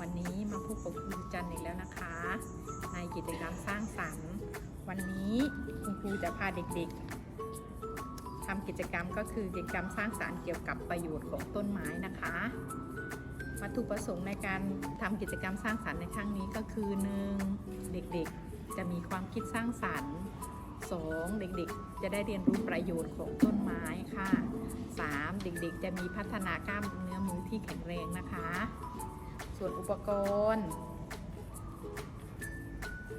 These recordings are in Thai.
วันนี้มาพบกับครูจันอีกแล้วนะคะ ในกิจกรรมสร้างสรรค์ วันนี้คุณครูจะพาเด็กๆทำกิจกรรมก็คือกิจกรรมสร้างสรรค์เกี่ยวกับประโยชน์ของต้นไม้นะคะ วัตถุประสงค์ในการทำกิจกรรมสร้างสรรค์ในครั้งนี้ก็คือหนึ่งเด็กๆจะมีความคิดสร้างสรรค์ 2. เด็กๆ จะได้เรียนรู้ประโยชน์ของต้นไม้ค่ะ 3. เด็กๆ จะมีพัฒนากล้ามเนื้อมือที่แข็งแรงนะคะ ส่วนอุปกรณ์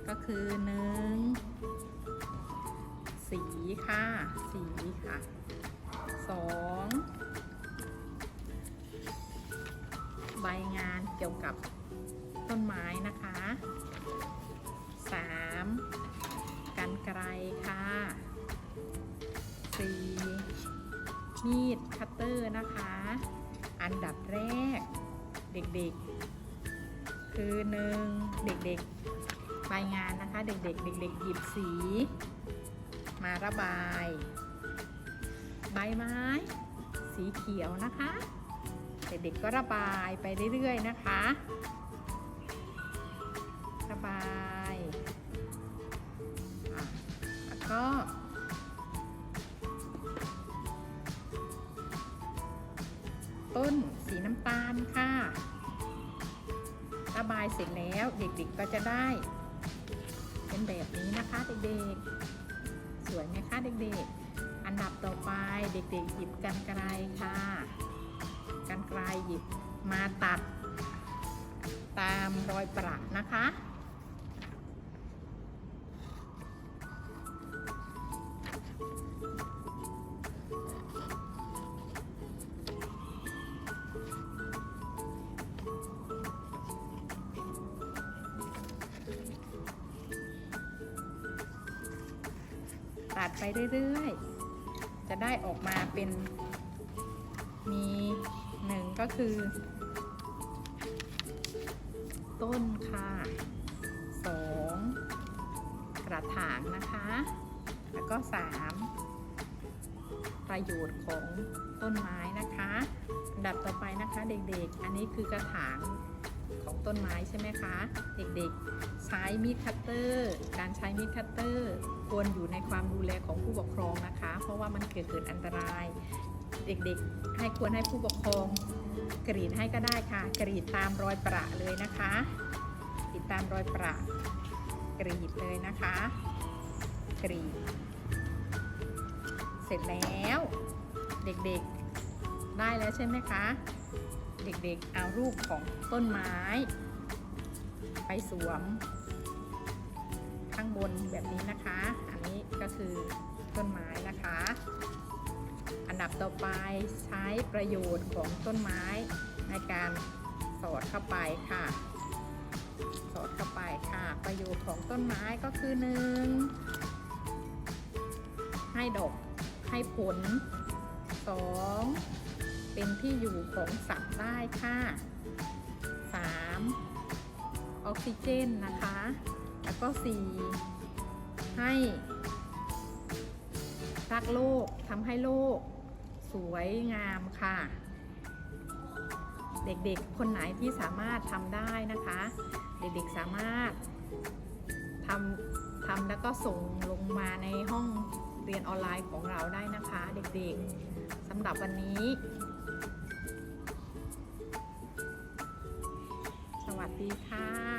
ก็คือหนึ่งสีค่ะ สีค่ะสองใบงานเกี่ยวกับต้นไม้นะคะสามกันไกรค่ะสี่มีดคัตเตอร์นะคะ อันดับแรก เด็กๆ คือหนึ่งเด็กๆใบงานนะคะ เด็กๆ เด็กๆ หยิบสี มาระบาย ใบไม้ สีเขียวนะคะ เด็กๆก็ระบายไปเรื่อยๆนะคะ ระบายแล้วก็ ต้นสีน้ำตาลค่ะระบายเสร็จแล้วเด็กๆก็จะได้ เป็นแบบนี้นะคะเด็กๆ สวยไหมคะเด็กๆ อันดับต่อไปเด็กๆหยิบกันไกลค่ะ กันไกลหยิบมาตัด ตามรอยประนะคะ ตัดไปเรื่อยๆ จะได้ออกมาเป็นมีหนึ่งก็คือ ต้นค่ะสองกระถางนะคะ แล้วก็สามประโยชน์ของต้นไม้นะคะดับต่อไปนะคะเด็กๆ อันนี้คือกระถาง ต้นไม้ใช่ไหมคะ เด็กๆ ใช้มีดคัตเตอร์ การใช้มีดคัตเตอร์ ควรอยู่ในความดูแลของผู้ปกครองนะคะ เพราะว่ามันเกิดเกิดอันตราย เด็กๆ ให้ควรให้ผู้ปกครองกรีดให้ก็ได้ค่ะ กรีดตามรอยประเลยนะคะกรีดตามรอยประกรีดเลยนะคะ กรีด เสร็จแล้ว เด็กๆ ได้แล้วใช่ไหมคะ เด็กๆ เอารูปของต้นไม้ ไปสวม ข้างบนแบบนี้นะคะ อันนี้ก็คือต้นไม้นะคะ อันดับต่อไปใช้ประโยชน์ของต้นไม้ในการสอดเข้าไปค่ะ สอดเข้าไปค่ะ ประโยชน์ของต้นไม้ก็คือหนึ่งให้ดอกให้ผลสอง เป็นที่อยู่ของสัตว์ได้ค่ะสามออกซิเจนนะคะ แล้วก็สี่ให้รักโลกทำให้โลก สวยงามค่ะ เด็กๆ คนไหนที่สามารถทำได้นะคะ เด็กๆสามารถทำทำแล้วก็ส่งลงมาในห้องเรียนออนไลน์ของเราได้นะคะ เด็กๆสำหรับวันนี้ ดีค่ะ